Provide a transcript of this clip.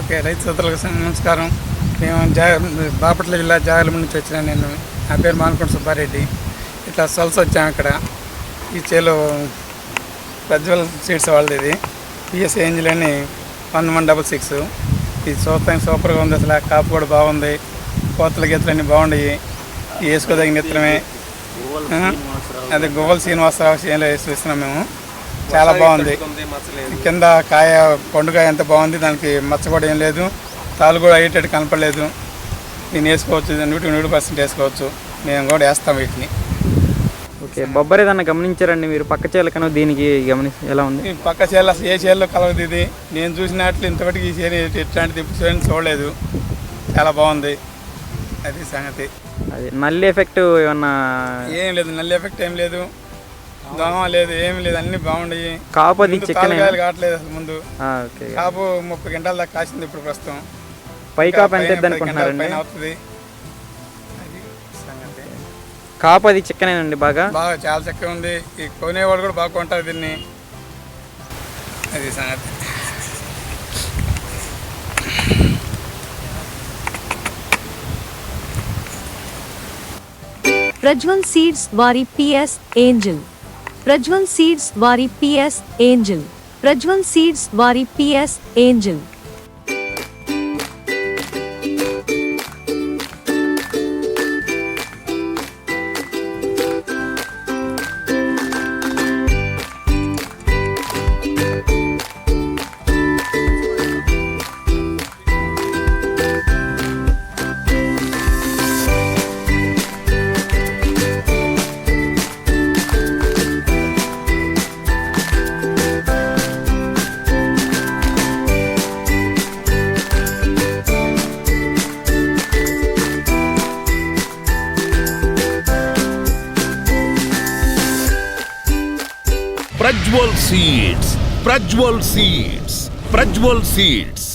Okay రైతు సోదరులకు నమస్కారం. మేము జా బాపట్ల జిల్లా జాగలమ నుంచి వచ్చిన నేను. నా పేరు మానకొండ సుబ్బారెడ్డి. ఇట్లా సొలస వచ్చాము ఇక్కడ ఈ చేలో ప్రజ్వల్ సీడ్స్ వాళ్ళది ఇది. పిఎస్ ఏంజిల్ అని వన్ వన్ డబల్ సిక్స్. ఇది చూస్తానికి సూపర్గా ఉంది అసలు. కాపు కూడా బాగుంది. కోతల గీతలు అన్నీ బాగున్నాయి వేసుకోదగిన ఇత్తనమే అదే అది గువ్వల శ్రీనివాసరావు చేలో వేసి ఇస్తున్నాం మేము. చాలా బాగుంది. కింద కాయ పండుగ ఎంత బాగుంది దానికి మచ్చ కూడా ఏం లేదు. తాలు కూడా అయ్యేటట్టు కనపడలేదు. దీన్ని వేసుకోవచ్చు నూటికి నూరు పర్సెంట్ వేసుకోవచ్చు. మేము కూడా వేస్తాం వీటిని. ఓకే బొబ్బర్ ఏదన్నా గమనించారండి మీరు? పక్క చేలకను దీనికి గమని ఎలా ఉంది? పక్క అసలు ఏ చేయాలో కలవదు ఇది? నేను చూసినట్లు ఇంతవరకు ఈ చేను ఎట్లాంటిది ఇప్పుడు చూడలేదు. చాలా బాగుంది. అది సంగతి. అది నల్లి ఎఫెక్ట్ ఏమన్నా ఏం లేదు నల్లి ఎఫెక్ట్ ఏం లేదు. దోమ లేదు ఏం లేదు అన్నీ బాగున్నాయి కాపు అది కావట్లేదు అసలు ముందు. ఓకే. కాపు ముప్పై గంటల దాకా కాసింది ఇప్పుడు ప్రస్తుతం. పై కాపు ఎంత అనుకుంటున్నారండి? అవుతుంది. అది సంగతి. కాపు అది చికెనేనండి బాగా? బాగా చాలా చక్కగా ఉంది. ఈ కొనేవాడు కూడా బాగా కొంటారు దీన్ని. అది సంగతి. ప్రజ్వల్ సీడ్స్ వారి పిఎస్ ఏంజల్. ప్రజ్వల్ సీడ్స్ వారి పిఎస్ ఏంజల్. ప్రజ్వల్ సీడ్స్ వారి PS angel. Prajwal seeds Prajwal seeds Prajwal seeds